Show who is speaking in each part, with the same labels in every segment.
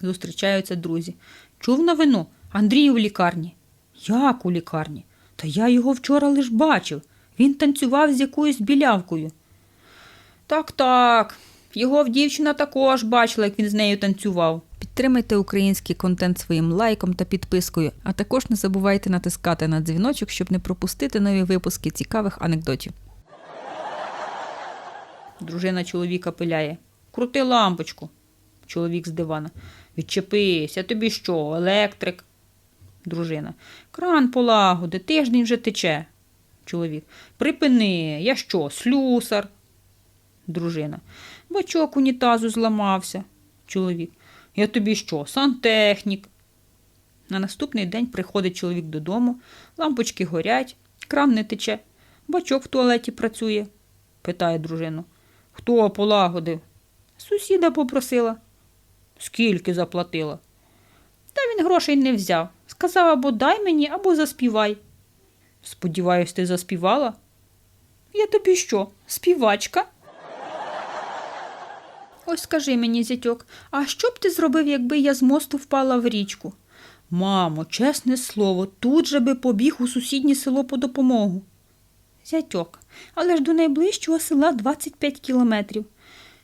Speaker 1: Зустрічаються друзі. Чув новину? Андрій у лікарні. Як у лікарні? Та я його вчора лиш бачив. Він танцював з якоюсь білявкою. Так, так. Його дівчина також бачила, як він з нею танцював. Підтримайте український контент своїм лайком та підпискою, а також не забувайте натискати на дзвіночок, щоб не пропустити нові випуски цікавих анекдотів. Дружина чоловіка пиляє. Крути лампочку. Чоловік з дивана. Відчепись, а тобі що, електрик? Дружина. Кран полагоди, тиждень вже тече. Чоловік. Припини, я що, слюсар? Дружина. Бачок унітазу зламався. Чоловік. Я тобі що, сантехнік? На наступний день приходить чоловік додому, лампочки горять, кран не тече, бачок в туалеті працює. Питає дружину. Хто полагодив? Сусіда попросила. Скільки заплатила? Та він грошей не взяв. Сказав або дай мені, або заспівай. Сподіваюсь, ти заспівала? Я тобі що, співачка? Ось скажи мені, зятьок, а що б ти зробив, якби я з мосту впала в річку? Мамо, чесне слово, тут же би побіг у сусіднє село по допомогу. Зятьок, але ж до найближчого села 25 кілометрів.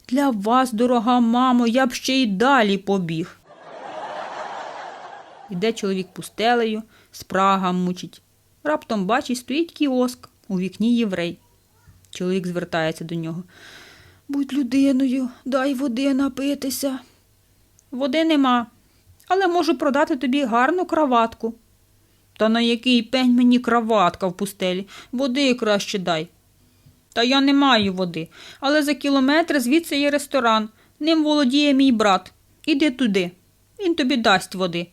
Speaker 1: Для вас, дорога мамо, я б ще й далі побіг. Іде чоловік пустелею, спрага мучить. Раптом бачить, стоїть кіоск, у вікні єврей. Чоловік звертається до нього. Будь людиною, дай води напитися. Води нема, але можу продати тобі гарну краватку. Та на який пень мені краватка в пустелі? Води краще дай. Та я не маю води, але за кілометр звідси є ресторан. Ним володіє мій брат. Іди туди. Він тобі дасть води.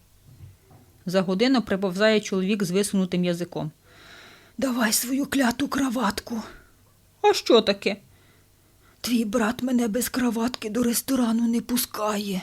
Speaker 1: За годину приповзає чоловік з висунутим язиком. Давай свою кляту краватку. А що таке? Твій брат мене без краватки до ресторану не пускає.